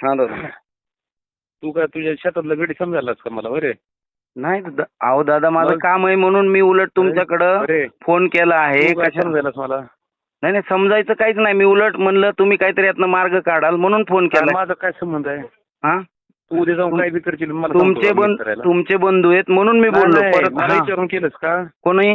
हा दादा तू काय तुझ्या शेतातलं गडी समजायलास का मला? बरे. नाही दादा अहो दादा माझं मग? काम आहे म्हणून मी उलट तुमच्याकडं अरे फोन केला आहे. तू काय कशा समजायलास मला? नाही नाही समजायचं काहीच नाही. मी उलट म्हणलं तुम्ही काहीतरी यातनं मार्ग काढाल म्हणून फोन केला माझा काय संबंध आहे? हा? तू उद्या जाऊन काय बी करशील मला तुमचे का करायला? तुमचे बंधू आहेत म्हणून मी नाही, बोललो. नाही, परत मला हा. विचारून केलंस का? कोणी?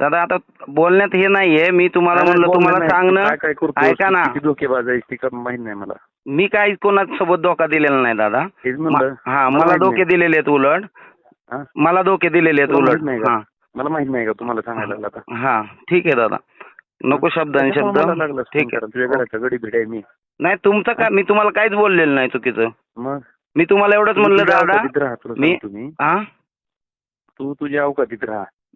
दादा आता बोलण्यात हे नाहीये. मी तुम्हाला नाही, म्हणलं तुम्हाला नाही. सांगणं. काय काय करतोस? ऐका ना. किती धोकेबाज आहेस ती का माहीत नाही मला. मी काही कोणासोबत धोका दिलेला नाही दादा. हेच म्हणलं. मा- हा मला माहीत धोके नाही. दिलेले आहेत उलट. हा? मला धोके दिलेले आहेत तुला उलट. माहीत नाही का? हा. मला माहीत नाही का तुम्हाला सांगायला लागला आता? हा ठीक आहे दादा. नको शब्द आणि शब्द. ठीक आहे. तुझ्या घराचा गडी भिड आहे मी. नाही तुमचं काय मी तुम्हाला काहीच बोललेलं नाही चुकीचं. मग? मी तुम्हाला एवढंच म्हणलं तुझ्या दादा. अवकातीत राहा तुला मी- सांगतो मी. हा तू तुझ्या अवकातीत राहा.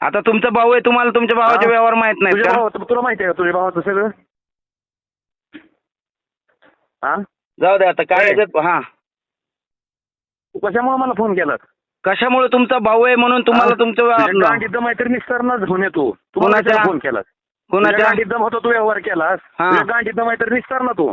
आता तुमचा भाऊ आहे तुम्हाला तुमच्या भावाचे हा. व्यवहार माहीत नाहीत तुझ्या का? भावाचं तुला माहिती आहे का तुझ्या भावाचं सगळं? हा? जाऊ द्या आता काय. याच्यात? हा. तू कशामुळे मला फोन केला? कशामुळे तुमचा भाऊ आहे म्हणून तुम्हाला तुमचं गांडीत दम आहे तर निस्तारणाच घेऊन येतो. तू मला कोणाच्या? फोन केलास? तुझ्या कोणाच्या गांडीत होता तू व्यवहार केलास. हा. तुझ्या गांडीत दम आहे तर निस्तार ना तू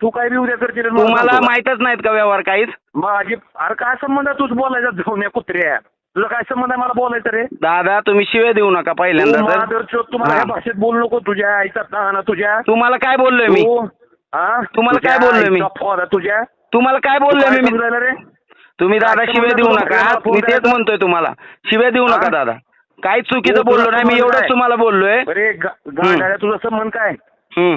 तू काय बी उद्या करशील आणि मला तुम्हाला सांगतो? माहितच नाहीत का व्यवहार काहीच? माझी अरे काय संबंध आहे? तूच बोलायचा जाऊन या कुत्र्या. तुझा काय संबंध आहे? मला बोलायचं रे. दादा तुम्ही शिव्या देऊ नका तू पहिल्यांदा तर तुम्हाला हा. भाषेत बोलू नको. तुझ्या आईचा ताना तुझ्या. तुम्हाला काय बोललोय मी? तू हा? तुम्हाला तुझ्या काय बोललोय मी? आईचा तुझ्या. तुम्हाला काय बोललोय काय मी? समजायला रे? तुम्ही दादा काय शिव्या संबंध देऊ नका फोन मी तेच करायचा? म्हणतोय तुम्हाला. शिव्या देऊ नका हा? दादा. काहीच चुकीचं तू- बोललो तुझा नाही मी संबंध एवढंच काय? तुम्हाला बोललोय. अरे गा- गांडाळ्या तुझा संबंध काय? हम्म.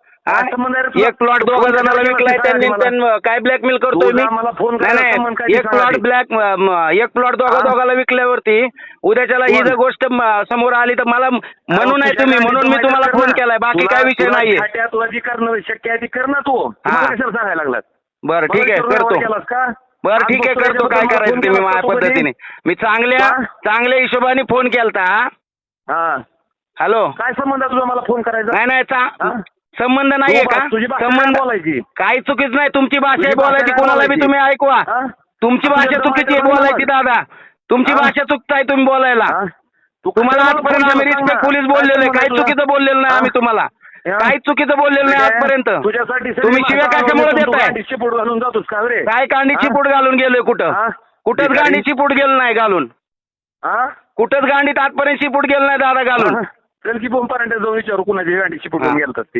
एक प्लॉट दोघा जणांना विकलाय लागला त्यांनी काय ब्लॅकमेल करतोय मी? तुझा मला फोन नाही नाही. एक प्लॉट. ब्लॅक एक प्लॉट दोघा? दोघाला विकल्यावरती उद्याच्याला ही? जर गोष्ट समोर आली तर मला म्हणून तुझ्या तुम्ही म्हणून मी तुम्हाला फोन. केलाय. बाकी काय विषय करणं शक्य आहे ती कर ना तू. सांगायला लागलात? बरं ठीक आहे करतो? बरं ठीक आहे करतो. काय करायचं फोन ते मी केलास माझ्या? पद्धतीने? मी चांगल्या? चांगल्या हिशोबाने फोन केलता हा? हॅलो काय संबंध तुझा मला फोन करायचा? नाही नाही संबंध नाहीये का तुझी भाषा संबंध काय बोलायची काही चुकीच नाही तुमची भाषा तुझी भाषा बोलायची कोणाला बी बोलायची? तुम्ही ऐकवा हा? तुमची तुझ्या भाषा चुकीची आहे बोलायची दादा तुमची हा? भाषा चुकताय तुम्ही बोलायला हा? तू तुम्हाला कशाला आजपर्यंत आम्ही रिस्पेक्ट ना. पोलीस बोललेलो आहे काही? चुकीचं बोललेलं नाही हा? आम्ही तुम्हाला हा? काही चुकीचं बोललेलं नाही आजपर्यंत तुझ्यासाठी सगळी तुम्ही शिव्या माणसं कशामुळे तू देताय घालून जातोस का रे काय गांडीची हा? पूट घालून गेलोय कुठं हा? कुठंच? गांडीची पूट गेलं नाही घालून हा? कुठंच गांडीत आजपर्यंत शिपूट गेलं नाही दादा घालून हा? चल की जाऊन विचारू कुणाची गांडी शिपूट हा. गेलतात ते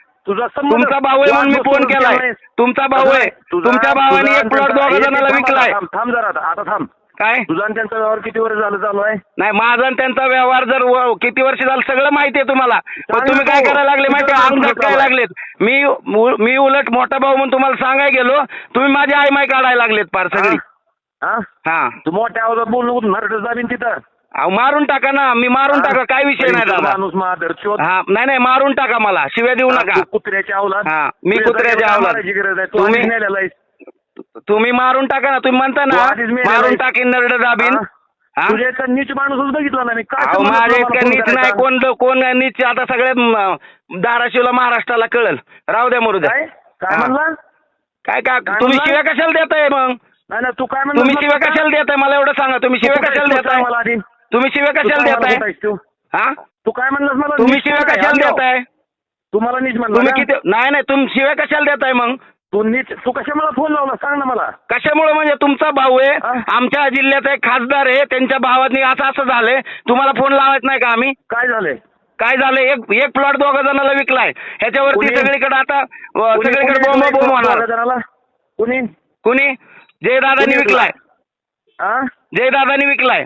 तुझा तुमचा भाऊ आहे म्हणून मी फोन केलाय. तुमचा भाऊ आहे. तुमच्या भावाने एक प्लॉट दोघा जणांना विकलाय. थांब जरा आता आता थांब. काय? तुझा आणि त्यांचा व्यवहार किती वर्ष झालं चालू आहे? नाही माझा आणि त्यांचा व्यवहार जर व- किती वर्ष झालं सगळं माहिती आहे तुम्हाला. पण तुम्ही काय तू. करायला लागले माहिती अंगात नाव काय? लागलेत? मी उ- मी उलट मोठा भाऊ म्हणून तुम्हाला सांगायला गेलो. तुम्ही माझी आई माय काढायला लागलेत फार सगळी. हा हा. तू मोठ्या आवाजात बोल नको नरड जाबीन तिथं. अहो मारून टाका ना. मी मारून? टाका. काय विषय नाही दादा. माणूस हा. नाही नाही मारून टाका मला. शिव्या देऊ नका. तू कुत्र्याची अवलाद. हा, मी तुझ्या कुत्र्याची जागेवर अवलाद. मारायची गरज आहे. तू तुम्ही- आधीच मेलेला आहेस. तुम्ही मारून टाका ना. तुम्ही म्हणता तू ना आधीच मेलेला मारून आहेस. टाकीन नरड दाबीन. हा? हा? तुझ्या इतका नीच माणूसच बघितला ना मी. काय अहो संबंध माझ्या तुला इतकं फोन नीच करायचा? नाही. कोण कोण नीच आता सगळे म, धाराशिवला महाराष्ट्राला कळल. राहू द्या मरू द्या. काय? काय हा. म्हणला? काय काय? काय तुम्ही म्हणला? शिव्या कशाला देताय मग? नाही नाही तू काय म्हणला तुम्ही शिव्या? कशाला देताय? मला एवढं सांगा. तुम्ही शिव्या कशाला देताय? मला आधी. तुम्ही शिव्या कशाला देताय? हा? तू काय म्हणलास मला? तुम्ही शिव्या? कशाला. देताय? तू मला नीच म्हणला तुम्ही? किती नाही नाही तुम्ही शिव्या कशाला देताय मग? तू नीच तू कशा मला फोन लावला? सांग ना मला. कशामुळे म्हणजे तुमचा भाऊ? आहे आमच्या जिल्ह्याचा एक खासदार आहे त्यांच्या भावानी असं असं झालंय. तुम्हाला फोन लावायच नाही का आम्ही? काय झालंय? काय झालं एक एक प्लॉट दोघा जणांना विकलाय. ह्याच्यावरती? सगळीकडे आता सगळीकडे बोंब बोंब होणार. जणाला? कुणी? कुणी? जयदादानी विकलाय. जयदादानी विकलाय.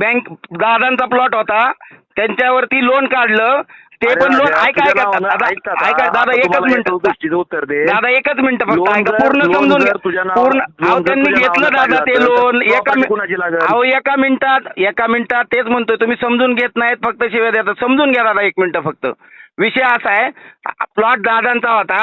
बँक दादांचा प्लॉट होता. त्यांच्यावरती लोन काढलं. ते पण लोन ऐका ऐका दादा? ऐका एकच मिनिट उत्तर दे. दादा एकच मिनिट फक्त ऐका पूर्ण समजून घ्या. पूर्ण अहो त्यांनी घेतलं दादा ते लोन एका? अहो एका मिनिटात एका मिनिटात तेच म्हणतोय तुम्ही समजून घेत नाहीत फक्त शिव्या देतात. समजून घ्या दादा एक मिनिट फक्त. विषय असा आहे प्लॉट दादांचा होता.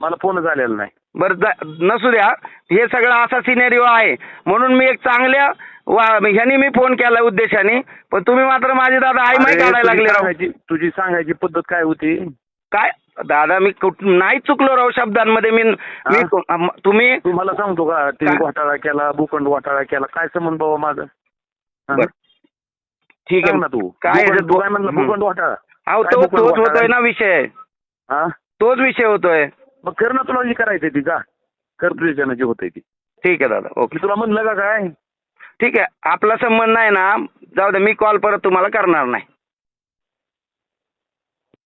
मला फोनच आलेला नाही. बरं नसू द्या. हे सगळं असा सिनेरिओ आहे. म्हणून मी एक चांगल्या वा- ह्यानी मी फोन केला उद्देशाने. पण तुम्ही मात्र माझे दादा आई माही काढायला लागले सांगायची तुझी सांगायची पद्धत काय होती? काय? दादा मी नाही चुकलो राव शब्दांमध्ये. मी तुम्ही तू मला सांगतो का? काय? घोटाळा केला भूखंड घोटाळा केला. काय संबंध बाबा माझं. ठीक सांग ना आहे तू. काय भूखंड- म्हणलं. भूखंड घोटाळा? तोच? होतोय ना विषय. हा? तोच विषय होतोय. मग कर ना तुला जी करायचंय ती जा. कर तुझ्यानं जी होतंय ती. ठीक आहे दादा ओके. मी तुला म्हणलं का काय? ठीक आहे आपला संबंध नाही ना जाऊ दे मी कॉल परत तुम्हाला करणार नाही.